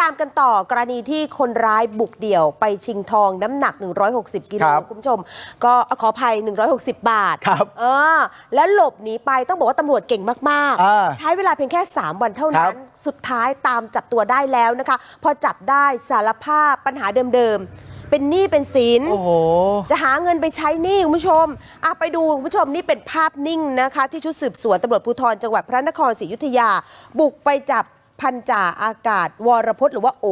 ตามกันต่อกรณีที่คนร้ายบุกเดี่ยวไปชิงทองน้ำหนัก 160 กิโลครับคุณผู้ชม ก็ขออภัย 160 บาทครับเออแล้วหลบหนีไปต้องบอกว่าตำรวจเก่งมาก อ่าๆ ใช้เวลาเพียงแค่ 3 วันเท่าครันั้บนสุดท้ายตามจับตัวได้แล้วนะคะ พอจับได้สารภาพปัญหาเดิมๆ เป็นหนี้เป็นสิน โอ้โห จะหาเงินไปใช้หนี้คุณผู้ชมอะไปดูคุณผู้ชมนี่เป็นภาพนิ่งนะคะ ที่ชุดสืบสวนตำรวจภูธรจังหวัดพระนครศรีอยุธยา บุกไปจับ พันจ่าอากาศ วรพจน์หรือว่าโอ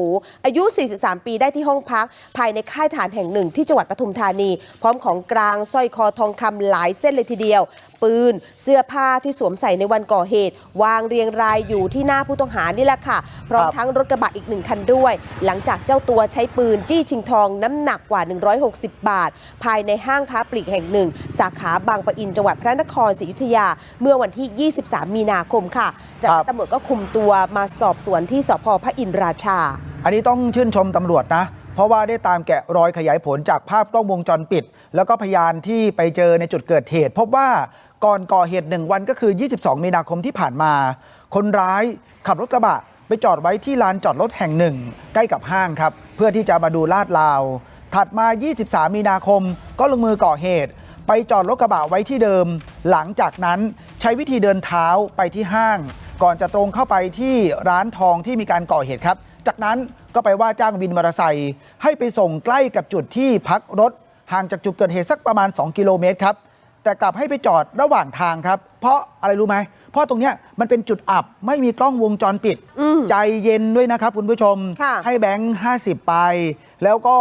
อายุ 43 ปีได้ที่ห้องพัก ภายในค่ายฐานแห่งหนึ่งที่จังหวัดปทุมธานี พร้อมของกลางสร้อยคอทองคำหลายเส้นเลยทีเดียว ปืน เสื้อผ้าที่สวมใส่ในวันก่อเหตุ วางเรียงรายอยู่ที่หน้าผู้ต้องหานี่แหละค่ะ พร้อมครับทั้งรถกระบะอีกหนึ่งคันด้วย หลังจากเจ้าตัวใช้ปืนจี้ชิงทองน้ำหนักกว่า 160 บาท ภายในห้างค้าปลีกแห่งหนึ่ง สาขาบางปะอินจังหวัดพระนครศรีอยุธยา เมื่อวันที่ 23 มีนาคมค่ะ จากนั้นตำรวจก็คุมตัวมาสอบสวนที่สพพระอินทราชา อันนี้ต้องชื่นชมตำรวจนะ เพราะว่าได้ตามแกะรอยขยายผลจากภาพกล้องวงจรปิด แล้วก็พยานที่ไปเจอในจุดเกิดเหตุ พบว่า ก่อนก่อเหตุหนึ่งวันก็คือ 22 มีนาคมที่ผ่านมา คนร้ายขับรถกระบะ ไปจอดไว้ที่ลานจอดรถแห่งหนึ่ง ใกล้กับห้างครับ เพื่อที่จะมาดูลาดลาว ถัดมา 23 มีนาคมก็ลงมือก่อเหตุ ไปจอดรถกระบะไว้ที่เดิม หลังจากนั้นใช้วิธีเดินเท้าไปที่ห้าง ก่อนจะตรงเข้าไปที่ร้านทองที่มีการก่อเหตุครับ จากนั้นก็ไปว่าจ้างวินมอเตอร์ไซค์ให้ไปส่งใกล้กับจุดที่พักรถห่างจากจุดเกิดเหตุสักประมาณ 2 กิโลเมตรครับ แต่กลับให้ไปจอดระหว่างทางครับ เพราะอะไรรู้ไหมเพราะตรงเนี้ยมันเป็นจุดอับไม่มีกล้องวงจรปิดอืมใจเย็นด้วยนะครับคุณผู้ชมค่ะให้แบงค์50 ไป แล้วก็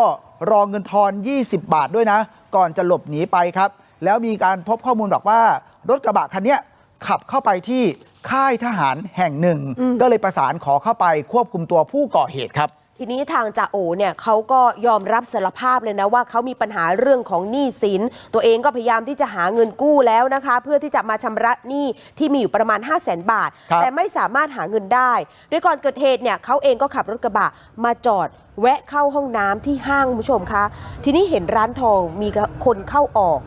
รองเงินทอน 20 บาทด้วยนะ ก่อนจะหลบหนีไปครับ แล้วมีการพบข้อมูลบอกว่ารถกระบะคันเนี้ยขับเข้าไปที่ค่ายทหารแห่งหนึ่ง ก็เลยประสานขอเข้าไปควบคุมตัวผู้ก่อเหตุครับ ทีนี้ทางจ่าโอเนี่ยเขาก็ยอมรับสารภาพเลยนะว่าเขามีปัญหาเรื่องของหนี้สิน ตัวเองก็พยายามที่จะหาเงินกู้แล้วนะคะ เพื่อที่จะมาชำระหนี้ที่มีอยู่ประมาณ 5 0 0แสนบาทครับแต่ไม่สามารถหาเงินได้ โดยก่อนเกิดเหตุเนี่ยเขาเองก็ขับรถกระบะมาจอดแวะเข้าห้องน้ำที่ห้างคุณผู้ชมคะ ทีนี้เห็นร้านทองมีคนเข้าออก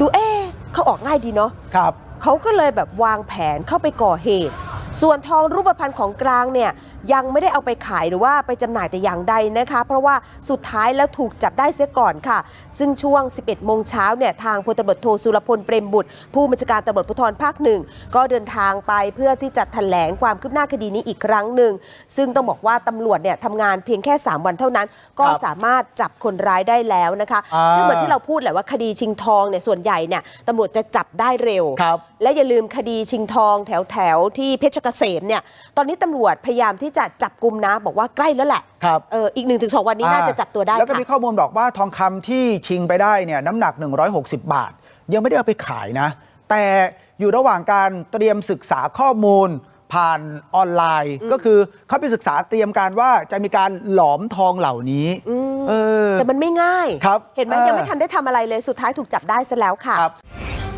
ดูเอ๊ะเข้าออกง่ายดีเนาะครับเขาก็เลยแบบวางแผนเข้าไปก่อเหตุ ส่วนทองรูปพรรณของกลางเนี่ยยังไม่ได้เอาไปขายหรือว่าไปจำหน่ายแต่อย่างใดนะคะ เพราะว่าสุดท้ายแล้วถูกจับได้เสียก่อนค่ะ ซึ่งช่วง 11 โมงเช้าเนี่ยทางพลตำรวจโทสุรพลเปรมบุตร ผู้บัญชาการตำรวจภูธรภาคหนึ่งก็เดินทางไปเพื่อที่จะแถลงความคืบหน้าคดีนี้อีกครั้งหนึ่งซึ่งต้องบอกว่าตำรวจเนี่ยทำงานเพียงแค่ 3 วันเท่านั้น ก็ครับสามารถจับคนร้ายได้แล้วนะคะอ่าซึ่งเหมือนที่เราพูดแหละว่าคดีชิงทองเนี่ยส่วนใหญ่เนี่ยตำรวจจะจับได้เร็วครับและอย่าลืมคดีชิงทองแถวแถวๆที่เพชรเกษมเนี่ยตอนนี้ตำรวจพยายามที่จะจับกลุ่มนะ บอกว่าใกล้แล้วแหละครับเอออีกหนึ่งถึงสองวันนี้น่าจะจับตัวได้แล้วก็ค่ะมีข้อมูลบอกว่าทองคำที่ชิงไปได้เนี่ยน้ำหนัก 160 บาท ยังไม่ได้เอาไปขายนะ แต่อยู่ระหว่างการเตรียมศึกษาข้อมูลผ่านออนไลน์ก็คือเขาไปศึกษาเตรียมการว่าจะมีการหลอมทองเหล่านี้เออแต่มันไม่ง่ายครับเห็นไหมเออยังไม่ทันได้ทำอะไรเลยสุดท้ายถูกจับได้ซะแล้วค่ะครับทำ